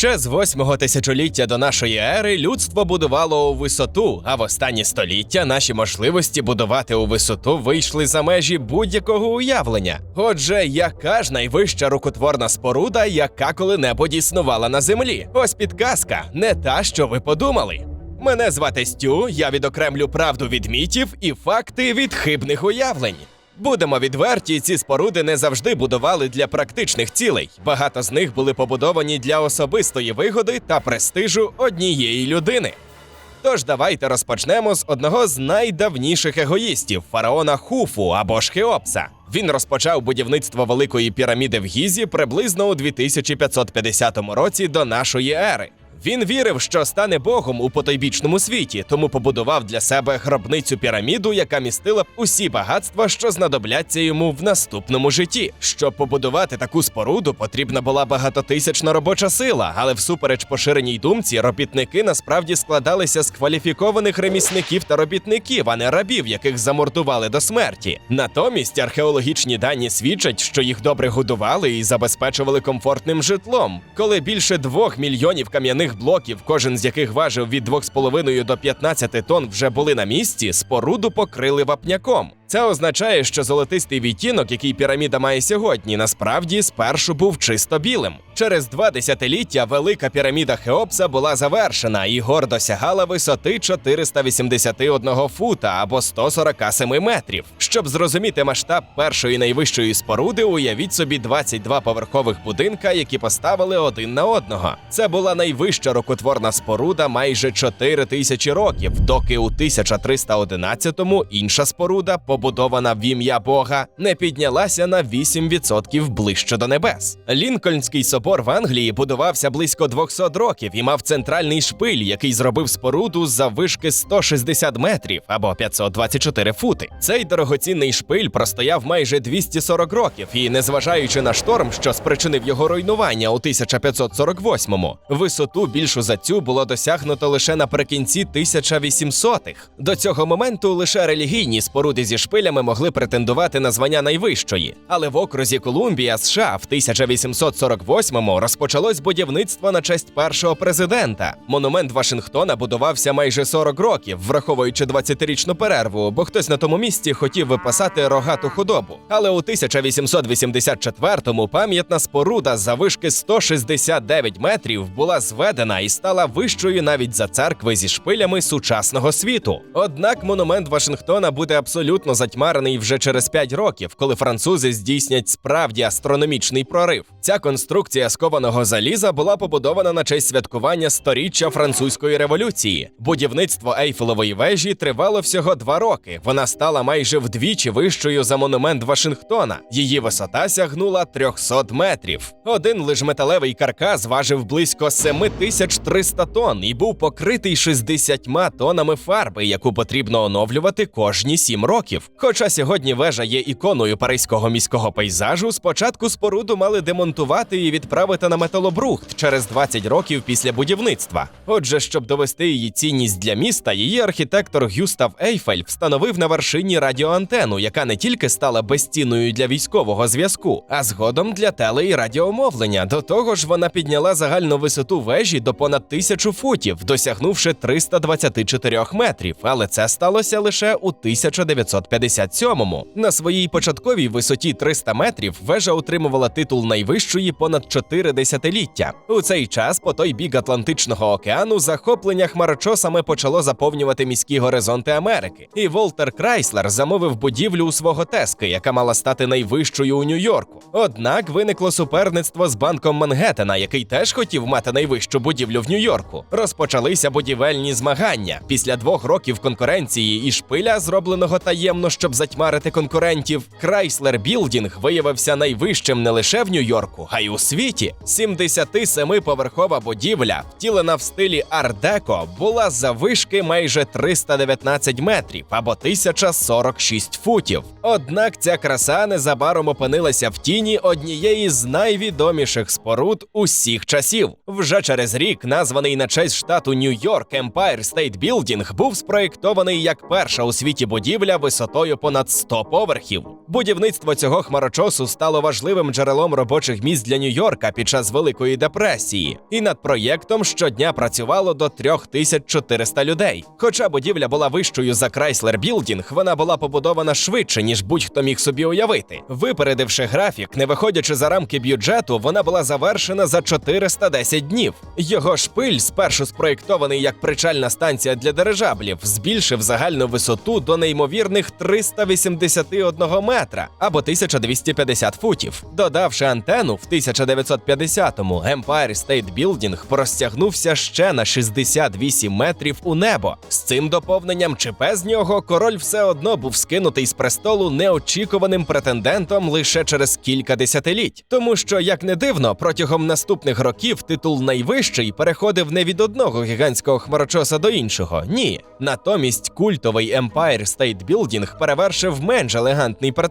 Ще з восьмого тисячоліття до нашої ери людство будувало у висоту, а в останні століття наші можливості будувати у висоту вийшли за межі будь-якого уявлення. Отже, яка ж найвища рукотворна споруда, яка коли-небудь існувала на землі? Ось підказка, не та, що ви подумали. Мене звати Стю, я відокремлю правду від мітів і факти від хибних уявлень. Будемо відверті, ці споруди не завжди будували для практичних цілей. Багато з них були побудовані для особистої вигоди та престижу однієї людини. Тож давайте розпочнемо з одного з найдавніших егоїстів фараона Хуфу або ж. Він розпочав будівництво великої піраміди в Гізі приблизно у 2550 році до нашої ери. Він вірив, що стане богом у потойбічному світі, тому побудував для себе гробницю піраміду, яка містила б усі багатства, що знадобляться йому в наступному житті. Щоб побудувати таку споруду, потрібна була багатотисячна робоча сила, але всупереч поширеній думці, робітники насправді складалися з кваліфікованих ремісників та робітників, а не рабів, яких замордували до смерті. Натомість археологічні дані свідчать, що їх добре годували і забезпечували комфортним житлом. Коли більше двох мільйонів кам'яних блоків, кожен з яких важив від 2,5 до 15 тонн, вже були на місці, споруду покрили вапняком. Це означає, що золотистий відтінок, який піраміда має сьогодні, насправді спершу був чисто білим. Через два десятиліття велика піраміда Хеопса була завершена і гордо сягала висоти 481 фута або 147 метрів. Щоб зрозуміти масштаб першої найвищої споруди, уявіть собі 22 поверхових будинка, які поставили один на одного. Це була найвища рукотворна споруда майже 4 тисячі років, доки у 1311-му інша споруда, побудована в ім'я Бога, не піднялася на 8% ближче до небес. Лінкольнський собор в Англії будувався близько 200 років і мав центральний шпиль, який зробив споруду за вишки 160 метрів або 524 фути. Цей дорогоцінний шпиль простояв майже 240 років, і незважаючи на шторм, що спричинив його руйнування у 1548-му, висоту більшу за цю було досягнуто лише наприкінці 1800-х. До цього моменту лише релігійні споруди зі шпилями могли претендувати на звання найвищої. Але в окрузі Колумбія, США, в 1848-му розпочалось будівництво на честь першого президента. Монумент Вашингтона будувався майже 40 років, враховуючи 20-річну перерву, бо хтось на тому місці хотів випасати рогату худобу. Але у 1884-му пам'ятна споруда за вишки 169 метрів була зведена і стала вищою навіть за церкви зі шпилями сучасного світу. Однак монумент Вашингтона буде абсолютно затьмарений вже через 5 років, коли французи здійснять справді астрономічний прорив. Ця конструкція з кованого заліза була побудована на честь святкування сторіччя французької революції. Будівництво Ейфелевої вежі тривало всього два роки. Вона стала майже вдвічі вищою за монумент Вашингтона. Її висота сягнула 300 метрів. Один лиш металевий каркас важив близько 7300 тонн і був покритий 60 тонами фарби, яку потрібно оновлювати кожні 7 років. Хоча сьогодні вежа є іконою паризького міського пейзажу, спочатку споруду мали демонтувати і відправити на металобрухт через 20 років після будівництва. Отже, щоб довести її цінність для міста, її архітектор Гюстав Ейфель встановив на вершині радіоантену, яка не тільки стала безцінною для військового зв'язку, а згодом для теле і радіомовлення. До того ж, вона підняла загальну висоту вежі до понад тисячу футів, досягнувши 324 метрів. Але це сталося лише у 1957-му. На своїй початковій висоті 300 метрів вежа отримувала титул найвищої понад 4 десятиліття. У цей час, по той бік Атлантичного океану, захоплення хмарочосами почало заповнювати міські горизонти Америки. І Волтер Крайслер замовив будівлю у свого тески, яка мала стати найвищою у Нью-Йорку. Однак виникло суперництво з банком Мангеттена, який теж хотів мати найвищу будівлю в Нью-Йорку. Розпочалися будівельні змагання. Після двох років конкуренції і шпиля, зробленого таємно, щоб затьмарити конкурентів, Chrysler Building виявився найвищим не лише в Нью-Йорку, а й у світі. 77-поверхова будівля, втілена в стилі ар-деко, була завишки майже 319 метрів або 1046 футів. Однак ця краса незабаром опинилася в тіні однієї з найвідоміших споруд усіх часів. Вже через рік, названий на честь штату Нью-Йорк Empire State Building, був спроєктований як перша у світі будівля висотою понад 100 поверхів. Будівництво цього хмарочосу стало важливим джерелом робочих місць для Нью-Йорка під час Великої депресії, і над проєктом щодня працювало до 3400 людей. Хоча будівля була вищою за Chrysler Building, вона була побудована швидше, ніж будь-хто міг собі уявити. Випередивши графік, не виходячи за рамки бюджету, вона була завершена за 410 днів. Його шпиль, спершу спроєктований як причальна станція для дирижаблів, збільшив загальну висоту до неймовірних 381 метра або 1250 футів. Додавши антенну, в 1950-му Empire State Building простягнувся ще на 68 метрів у небо. З цим доповненням чи без нього король все одно був скинутий з престолу неочікуваним претендентом лише через кілька десятиліть. Тому що, як не дивно, протягом наступних років титул найвищий переходив не від одного гігантського хмарочоса до іншого. Ні. Натомість культовий Empire State Building перевершив менш елегантний претендент.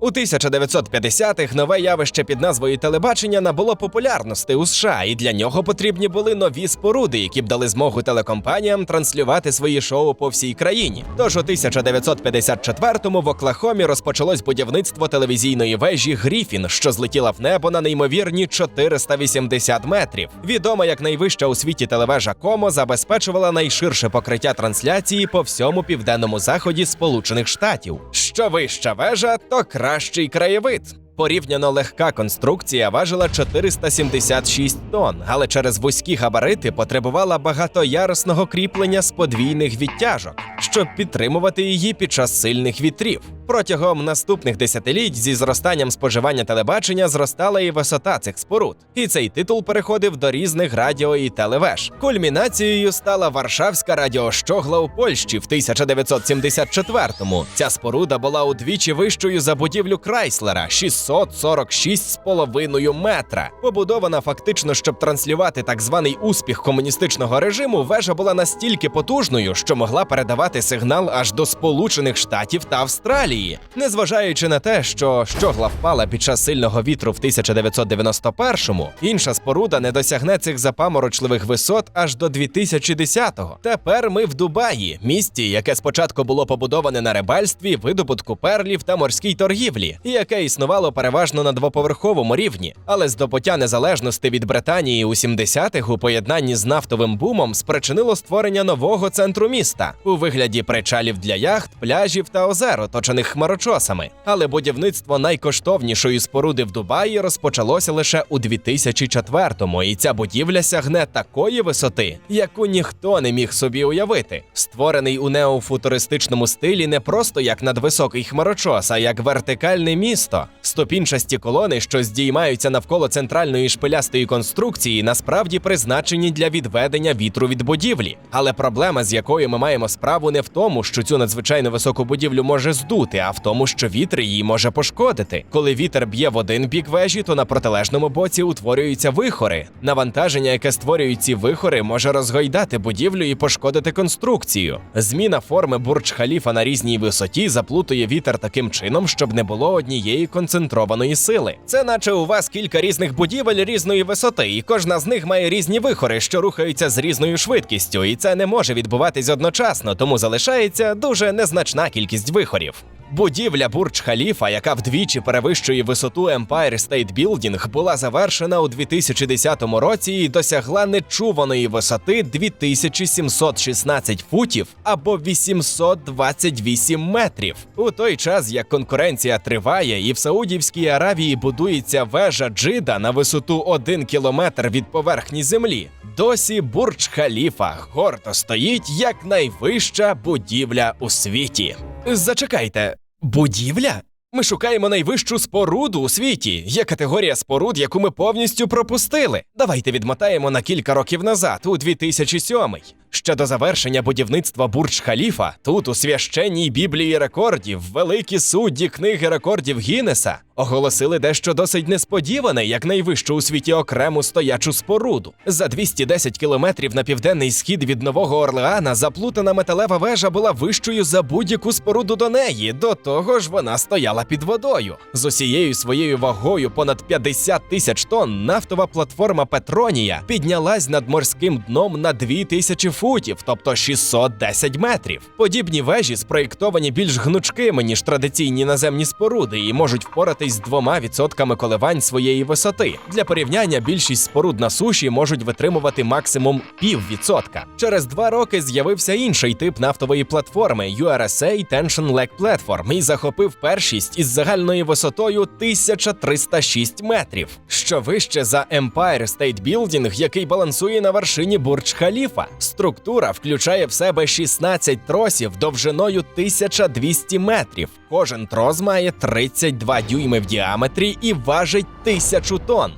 У 1950-х нове явище під назвою телебачення набуло популярності у США, і для нього потрібні були нові споруди, які б дали змогу телекомпаніям транслювати свої шоу по всій країні. Тож у 1954-му в Оклахомі розпочалось будівництво телевізійної вежі Гріфін, що злетіла в небо на неймовірні 480 метрів. Відома як найвища у світі телевежа Комо забезпечувала найширше покриття трансляції по всьому південному заході Сполучених Штатів. Що вища вежа, то кращий краєвид. Порівняно легка конструкція важила 476 тонн, але через вузькі габарити потребувала багатоярусного кріплення з подвійних відтяжок, щоб підтримувати її під час сильних вітрів. Протягом наступних десятиліть зі зростанням споживання телебачення зростала і висота цих споруд, і цей титул переходив до різних радіо і телевеж. Кульмінацією стала Варшавська радіощогла у Польщі в 1974-му. Ця споруда була удвічі вищою за будівлю Крайслера 646,5 метра. Побудована фактично, щоб транслювати так званий успіх комуністичного режиму, вежа була настільки потужною, що могла передавати сигнал аж до Сполучених Штатів та Австралії. Незважаючи на те, що щогла впала під час сильного вітру в 1991-му, інша споруда не досягне цих запаморочливих висот аж до 2010-го. Тепер ми в Дубаї, місті, яке спочатку було побудоване на рибальстві, видобутку перлів та морській торгівлі, і яке існувало переважно на двоповерховому рівні, але здобуття незалежності від Британії у 70-х у поєднанні з нафтовим бумом спричинило створення нового центру міста у вигляді причалів для яхт, пляжів та озер, оточених хмарочосами. Але будівництво найкоштовнішої споруди в Дубаї розпочалося лише у 2004-му, і ця будівля сягне такої висоти, яку ніхто не міг собі уявити. Створений у неофутуристичному стилі не просто як надвисокий хмарочос, а як вертикальне місто. Ступінчасті колони, що здіймаються навколо центральної шпилястої конструкції, насправді призначені для відведення вітру від будівлі. Але проблема, з якою ми маємо справу, не в тому, що цю надзвичайно високу будівлю може здути, а в тому, що вітер її може пошкодити. Коли вітер б'є в один бік вежі, то на протилежному боці утворюються вихори. Навантаження, яке створюють ці вихори, може розгойдати будівлю і пошкодити конструкцію. Зміна форми Бурдж-Халіфа на різній висоті заплутує вітер таким чином, щоб не було однієї концентрованої сили. Це наче у вас кілька різних будівель різної висоти, і кожна з них має різні вихори, що рухаються з різною швидкістю, і це не може відбуватись одночасно, тому залишається дуже незначна кількість вихорів. Будівля Бурдж Халіфа, яка вдвічі перевищує висоту Empire State Building, була завершена у 2010 році і досягла нечуваної висоти 2716 футів або 828 метрів. У той час як конкуренція триває, і в Саудівській Аравії будується вежа Джида на висоту 1 кілометр від поверхні землі. Досі Бурдж Халіфа гордо стоїть як найвища будівля у світі. Зачекайте, будівля? Ми шукаємо найвищу споруду у світі. Є категорія споруд, яку ми повністю пропустили. Давайте відмотаємо на кілька років назад, у 2007 Ще до завершення будівництва Бурдж Халіфа, тут у священній біблії рекордів, великі судді книги рекордів Гіннеса оголосили дещо досить несподіване, як найвищу у світі окрему стоячу споруду. За 210 кілометрів на південний схід від Нового Орлеана заплутана металева вежа була вищою за будь-яку споруду до неї. До того ж, вона стояла під водою. З усією своєю вагою понад 50 тисяч тонн нафтова платформа Петронія піднялась над морським дном на 2000 футів футів, тобто 610 метрів. Подібні вежі спроєктовані більш гнучкими, ніж традиційні наземні споруди, і можуть впоратись з двома відсотками коливань своєї висоти. Для порівняння більшість споруд на суші можуть витримувати максимум піввідсотка. Через два роки з'явився інший тип нафтової платформи USA Tension Leg Platform і захопив першість із загальною висотою 1306 метрів, що вище за Empire State Building, який балансує на вершині Бурдж Халіфа. Структура включає в себе 16 тросів довжиною 1200 метрів. Кожен трос має 32 дюйми в діаметрі і важить 1000 тонн.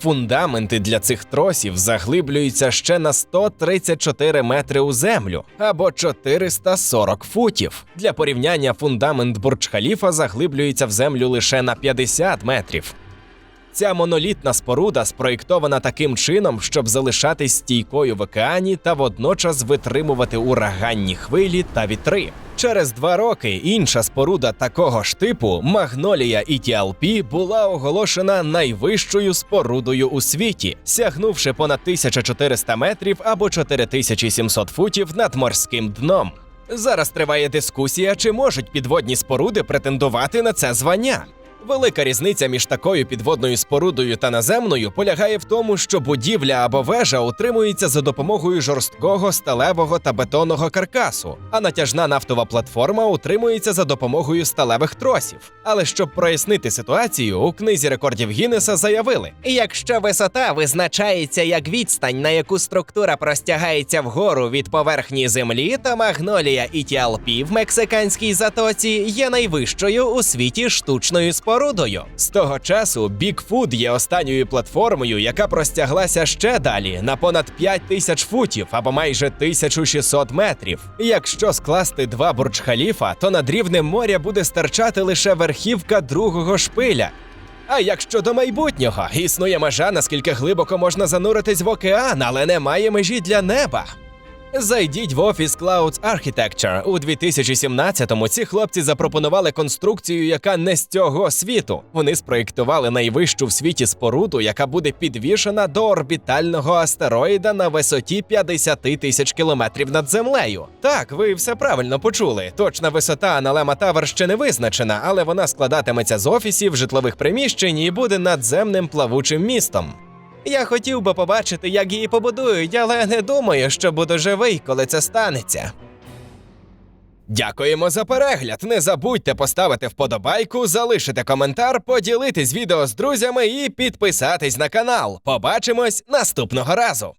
Фундаменти для цих тросів заглиблюються ще на 134 метри у землю або 440 футів. Для порівняння фундамент Бурдж-Халіфа заглиблюється в землю лише на 50 метрів. Ця монолітна споруда спроєктована таким чином, щоб залишатись стійкою в океані та водночас витримувати ураганні хвилі та вітри. Через два роки інша споруда такого ж типу Магнолія ETLP була оголошена найвищою спорудою у світі, сягнувши понад 1400 метрів або 4700 футів над морським дном. Зараз триває дискусія, чи можуть підводні споруди претендувати на це звання. Велика різниця між такою підводною спорудою та наземною полягає в тому, що будівля або вежа утримується за допомогою жорсткого сталевого та бетонного каркасу, а натяжна нафтова платформа утримується за допомогою сталевих тросів. Але щоб прояснити ситуацію, у книзі рекордів Гіннеса заявили: Якщо висота визначається як відстань, на яку структура простягається вгору від поверхні землі, то магнолія і TLP в мексиканській затоці є найвищою у світі штучною спорудою. З того часу Бікфуд є останньою платформою, яка простяглася ще далі на понад 5 тисяч футів або майже 1600 метрів. Якщо скласти два Бурдж-Халіфа, то над рівнем моря буде стирчати лише верхівка другого шпиля. А як щодо майбутнього, існує межа, наскільки глибоко можна зануритись в океан, але немає межі для неба. Зайдіть в офіс Clouds Architecture. У 2017-му ці хлопці запропонували конструкцію, яка не з цього світу. Вони спроєктували найвищу в світі споруду, яка буде підвішена до орбітального астероїда на висоті 50 тисяч кілометрів над землею. Так, ви все правильно почули. Точна висота Аналема Тавер ще не визначена, але вона складатиметься з офісів, житлових приміщень і буде надземним плавучим містом. Я хотів би побачити, як її побудують, але не думаю, що буду живий, коли це станеться. Дякуємо за перегляд. Не забудьте поставити вподобайку, залишити коментар, поділитись відео з друзями і підписатись на канал. Побачимось наступного разу.